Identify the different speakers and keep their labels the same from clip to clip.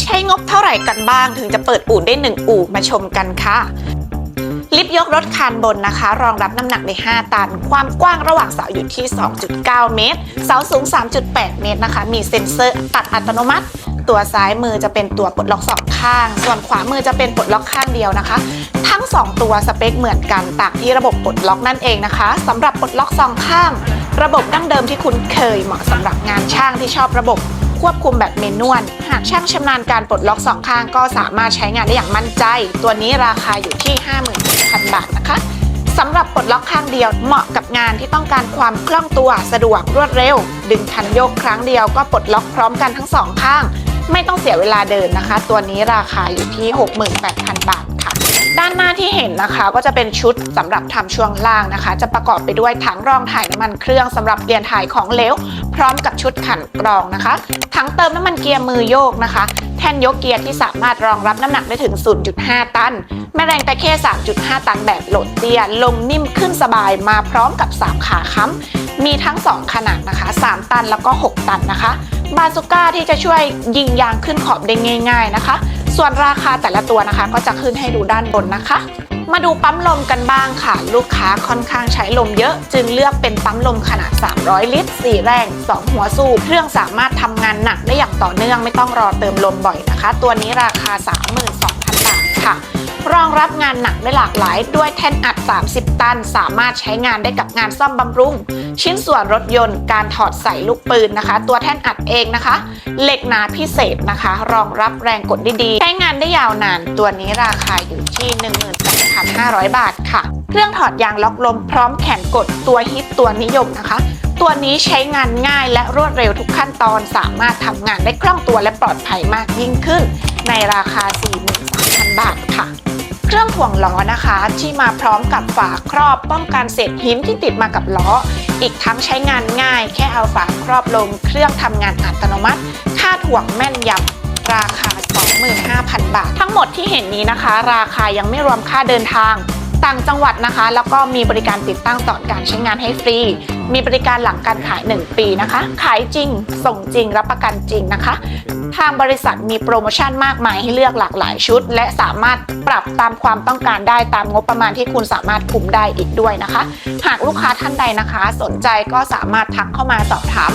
Speaker 1: ใช้งบเท่าไหร่กันบ้าง ถึงจะเปิดอู่ได้ 1 อู่มาชมกันค่ะ ลิฟต์ยกรถคานบนนะคะ รองรับน้ำหนักได้ 5 ตัน ความกว้างระหว่างเสาอยู่ที่ 2.9 เมตร เสาสูง 3.8 เมตรนะคะ มีเซ็นเซอร์ตัดอัตโนมัติตัวซ้ายมือจะเป็นตัวปลดล็อกสองข้าง ส่วนขวามือจะเป็นปลดล็อกข้างเดียวนะคะ ทั้ง 2 ตัวสเปคเหมือนกันต่างที่ระบบปลดล็อกนั่นเองนะคะสำหรับปลดล็อกสองข้าง ระบบดั้งเดิมที่คุ้นเคยเหมาะสำหรับงานช่างที่ชอบระบบ ควบคุมแบบเมนวล หากช่างชำนาญการปลดล็อกสองข้างก็สามารถใช้งานได้อย่างมั่นใจ ตัวนี้ราคาอยู่ที่ 57,000 บาทนะคะสำหรับปลดล็อกข้างเดียวเหมาะกับงานที่ต้องการความคล่องตัวสะดวกรวดเร็ว ดึงคันโยกครั้งเดียวก็ปลดล็อกพร้อมกันทั้งสองข้าง ไม่ต้องเสียเวลาเดินนะคะ ตัวนี้ราคาอยู่ที่ 68,000 บาทค่ะ ด้านหน้าที่เห็นนะคะก็จะเป็นชุดสำหรับทำช่วงล่างนะคะ จะประกอบไปด้วยถังรองถ่ายน้ำมันเครื่องสำหรับเปลี่ยนถ่ายของเหลวพร้อมกับชุดขันกรองนะคะถังเติมน้ำมันเกียร์มือโยกนะคะ แท่นยกเกียร์ที่สามารถรองรับน้ำหนักได้ถึง 0.5 ตัน แม่แรงตะเข้3.5 ตันแบบโหลดเตี้ยลงนิ่มขึ้นสบายมาพร้อมกับ 3 ขาค้ำมีทั้ง 2 ขนาดนะคะ 3 ตันแล้วก็ 6 ตันนะคะ บาซูก้าที่จะช่วยยิงยางขึ้นขอบได้ง่าย ๆนะคะ ส่วนราคาแต่ละตัวนะคะ ก็จะขึ้นให้ดูด้านบนนะคะ มาดูปั๊มลมกันบ้างค่ะ ลูกค้าค่อนข้างใช้ลมเยอะ จึงเลือกเป็นปั๊มลมขนาด 300 ลิตร 4 แรง 2 หัวสูบเครื่องสามารถทำงานหนักได้อย่างต่อเนื่องไม่ต้องรอเติมลมบ่อยนะคะ ตัวนี้ราคา 32,000 บาทค่ะ รองรับงานหนักได้หลากหลาย ด้วยแท่นอัด 30 ตัน สามารถใช้งานได้กับงานซ่อมบำรุง ชิ้นส่วนรถยนต์ การถอดใส่ลูกปืนนะคะ ตัวแท่นอัดเองนะคะ เหล็กหนาพิเศษนะคะ รองรับแรงกดได้ดี ใช้งานได้ยาวนาน ตัวนี้ราคาอยู่ที่ 18,500 บาทค่ะ เครื่องถอดยางล็อกลมพร้อมแขนกดตัวฮิตตัวนิยมนะคะตัวนี้ใช้งานง่ายและรวดเร็วทุกขั้นตอนสามารถทำงานได้คล่องตัวและปลอดภัยมากยิ่งขึ้น ในราคา 43,000 บาทค่ะ เครื่องถ่วงล้อนะคะ ที่มาพร้อมกับฝาครอบป้องกันเศษหินที่ติดมากับล้อ อีกทั้งใช้งานง่าย แค่เอาฝาครอบลง เครื่องทำงานอัตโนมัติ ค่าถ่วงแม่นยำราคา 25,000 บาท ทั้งหมดที่เห็นนี้นะคะ ราคายังไม่รวมค่าเดินทาง ต่างจังหวัดนะคะ แล้วก็มีบริการติดตั้งต่อการใช้งานให้ฟรี มีบริการหลังการขาย 1 ปีนะคะ ขายจริง ส่งจริง รับประกันจริงนะคะ ทางบริษัทมีโปรโมชั่นมากมายให้เลือกหลากหลายชุด และสามารถปรับตามความต้องการได้ตามงบประมาณที่คุณสามารถคุมได้อีกด้วยนะคะ หากลูกค้าท่านใดนะคะ สนใจก็สามารถทักเข้ามาสอบถาม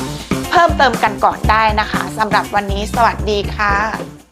Speaker 1: เพิ่มเติมกันก่อนได้นะคะสำหรับวันนี้สวัสดีค่ะ